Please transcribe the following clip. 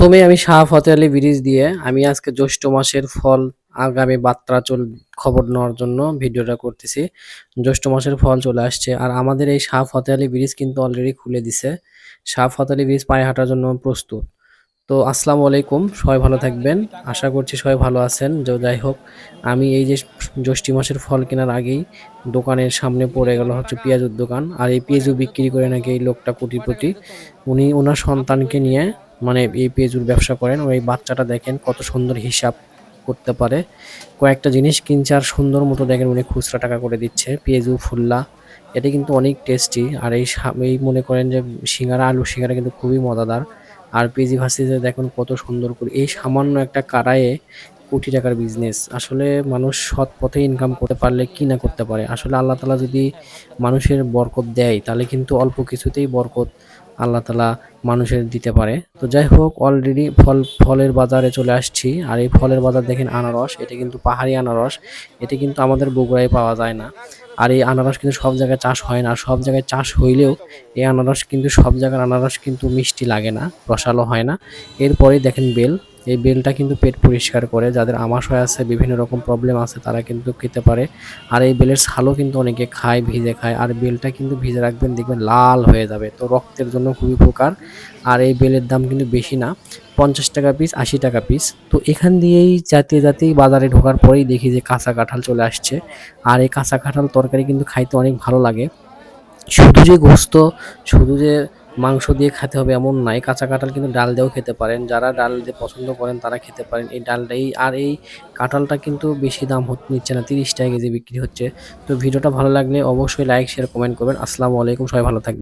প্রথমে আমি শাহ ফতে আলী ব্রিজ দিয়ে আমি আজকে জ্যৈষ্ঠ মাসের ফল আগামী বাত্রা চল খবর নেওয়ার জন্য ভিডিওটা করতেছি। জ্যৈষ্ঠ মাসের ফল চলে আসছে আর আমাদের এই শাহ ফতে আলী ব্রিজ কিন্তু অলরেডি খুলে দিছে। শাহ ফতে আলী ব্রিজ পায়ে হাঁটার জন্য প্রস্তুত। তো আসসালামু আলাইকুম, সবাই ভালো থাকবেন। আশা করছি সবাই ভালো আছেন। যে যাই হোক, আমি এই যে জ্যৈষ্ঠী মাসের ফল কেনার আগেই দোকানের সামনে পড়ে গেল হচ্ছে পেঁয়াজুর দোকান। আর এই পেঁয়াজু বিক্রি করে নাকি এই লোকটা কোটিপতি। উনি, ওনার সন্তানকে নিয়ে মানে এই পেজুর ব্যবসা করেন ওই বাচ্চাটা দেখেন কত সুন্দর হিসাব করতে পারে। কয়েকটা জিনিস কিনছে আর সুন্দর মতো দেখেন উনি খুচরা টাকা করে দিচ্ছে, পেঁয়াজু, ফুল্লা। এটা কিন্তু অনেক টেস্টি আর এই এই মনে করেন যে সিঙ্গারা, আলু সিঙ্গারা কিন্তু খুবই মজাদার। আর পেঁয়াজি ভাসিতে দেখুন কত সুন্দর করে। এই সামান্য একটা কারায়ে কোটি টাকার বিজনেস আসলে মানুষ সৎ পথে ইনকাম করতে পারলে কি না করতে পারে? আসলে আল্লাহ তালা যদি মানুষের বরকত দেয়, তাহলে কিন্তু অল্প কিছুতেই বরকত আল্লাহ তালা মানুষের দিতে পারে। তো যাই হোক অলরেডি ফল, ফলের বাজারে চলে আসছি। আর এই ফলের বাজার দেখেন আনারস, এটা কিন্তু পাহাড়ি আনারস, এটা কিন্তু আমাদের বগুড়ায় পাওয়া যায় না। আর এই আনারস কিন্তু সব জায়গায় চাষ হয় না সব জায়গায় চাষ হইলেও এই আনারস কিন্তু, সব জায়গার আনারস কিন্তু মিষ্টি লাগে না, রসালো হয় না। এরপরেই দেখেন বেল এই বেলটা কিন্তু পেট পরিষ্কার করে, যাদের আমাশয় আছে, বিভিন্ন রকম প্রবলেম আছে, তারা কিন্তু খেতে পারে। আর এই বেলের ছালও কিন্তু অনেকে খায়, ভিজে খায়। আর বেলটা কিন্তু ভিজে রাখবেন, দেখবেন লাল হয়ে যাবে। তো রক্তের জন্য খুবই উপকার। আর এই বেলের দাম কিন্তু বেশি না, পঞ্চাশ টাকা পিস আশি টাকা পিস তো এখান দিয়েই জাতীয় জাতীয় বাজারে ঢোকার পরেই দেখি যে কাঁচা কাঁঠাল চলে আসছে। আর এই কাঁচা কাঁঠাল তরকারি কিন্তু খাইতে অনেক ভালো লাগে। শুধু যে গোস্ত, শুধু যে মাংস দিয়ে খেতে হবে এমন নাই। কাঁচা কাঁঠাল কিন্তু ডাল দিয়েও খেতে পারেন। যারা ডাল দিয়ে পছন্দ করেন, তারা খেতে পারেন। এই ডালটাই, আর এই কাঁঠালটা কিন্তু বেশি দাম নিচ্ছে না, তিরিশ টাকা কেজি বিক্রি হচ্ছে। তো ভিডিওটা ভালো লাগলে অবশ্যই লাইক শেয়ার কমেন্ট করবেন। আসসালামু আলাইকুম, সবাই ভালো থাকবেন।